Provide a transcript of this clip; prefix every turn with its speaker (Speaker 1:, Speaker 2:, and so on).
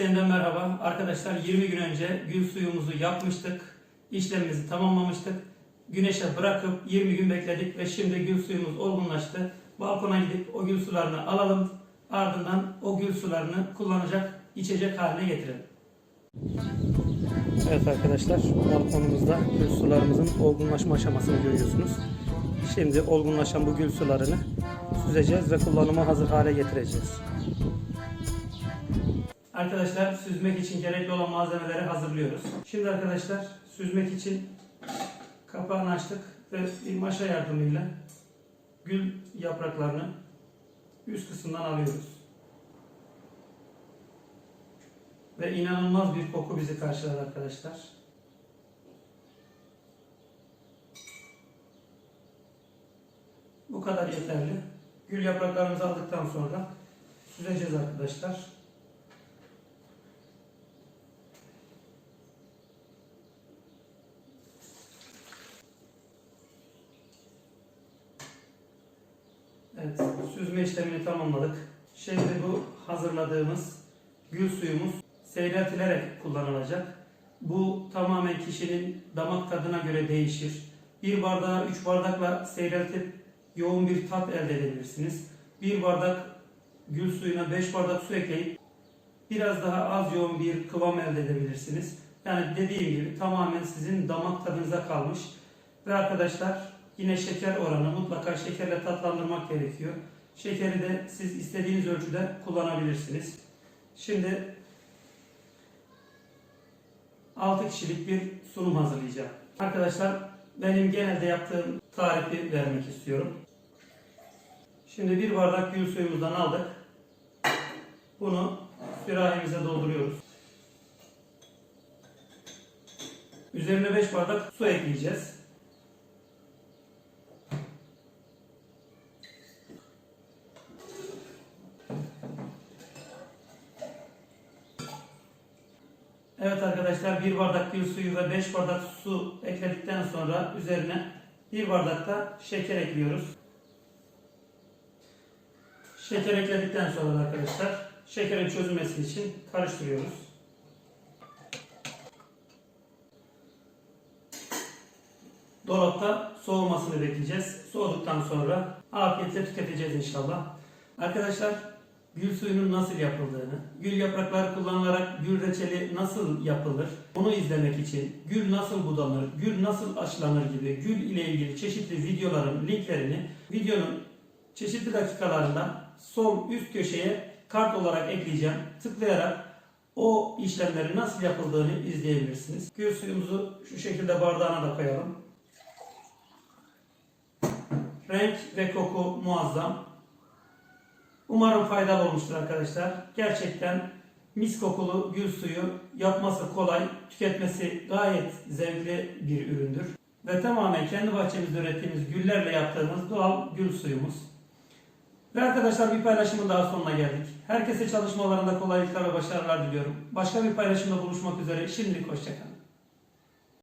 Speaker 1: Herkese merhaba. Arkadaşlar 20 gün önce gül suyumuzu yapmıştık. İşlemimizi tamamlamıştık. Güneşe bırakıp 20 gün bekledik ve şimdi gül suyumuz olgunlaştı. Balkona gidip o gül sularını alalım. Ardından o gül sularını kullanacak içecek haline getirelim. Evet arkadaşlar balkonumuzda gül sularımızın olgunlaşma aşamasını görüyorsunuz. Şimdi olgunlaşan bu gül sularını süzeceğiz ve kullanıma hazır hale getireceğiz. Arkadaşlar süzmek için gerekli olan malzemeleri hazırlıyoruz. Şimdi arkadaşlar süzmek için kapağını açtık ve bir maşa yardımıyla gül yapraklarını üst kısımdan alıyoruz. Ve inanılmaz bir koku bizi karşılar arkadaşlar. Bu kadar yeterli. Gül yapraklarımızı aldıktan sonra süzeceğiz arkadaşlar. Evet, süzme işlemini tamamladık. Şimdi bu hazırladığımız gül suyumuz seyreltilerek kullanılacak. Bu tamamen kişinin damak tadına göre değişir. Bir bardağa 3 bardakla seyreltip yoğun bir tat elde edebilirsiniz. Bir bardak gül suyuna 5 bardak su ekleyip biraz daha az yoğun bir kıvam elde edebilirsiniz. Yani dediğim gibi tamamen sizin damak tadınıza kalmış. Ve arkadaşlar yine şeker oranı mutlaka şekerle tatlandırmak gerekiyor. Şekeri de siz istediğiniz ölçüde kullanabilirsiniz. Şimdi 6 kişilik bir sunum hazırlayacağım. Arkadaşlar benim genelde yaptığım tarifi vermek istiyorum. Şimdi bir bardak gül suyumuzdan aldık. Bunu sürahimize dolduruyoruz. Üzerine 5 bardak su ekleyeceğiz. Evet arkadaşlar bir bardak gül suyu ve 5 bardak su ekledikten sonra üzerine bir bardak da şeker ekliyoruz. Şeker ekledikten sonra da arkadaşlar şekerin çözülmesi için karıştırıyoruz. Dolapta soğumasını bekleyeceğiz. Soğuduktan sonra afiyetle tüketeceğiz inşallah. Arkadaşlar gül suyunun nasıl yapıldığını, gül yaprakları kullanılarak gül reçeli nasıl yapılır, onu izlemek için gül nasıl budanır, gül nasıl aşılanır gibi gül ile ilgili çeşitli videoların linklerini videonun çeşitli dakikalarında sol üst köşeye kart olarak ekleyeceğim. Tıklayarak o işlemlerin nasıl yapıldığını izleyebilirsiniz. Gül suyumuzu şu şekilde bardağına da koyalım. Renk ve koku muazzam. Umarım faydalı olmuştur arkadaşlar. Gerçekten mis kokulu gül suyu yapması kolay, tüketmesi gayet zevkli bir üründür. Ve tamamen kendi bahçemizde ürettiğimiz güllerle yaptığımız doğal gül suyumuz. Ve arkadaşlar bir paylaşımın daha sonuna geldik. Herkese çalışmalarında kolaylıklar ve başarılar diliyorum. Başka bir paylaşımda buluşmak üzere. Şimdilik hoşçakalın.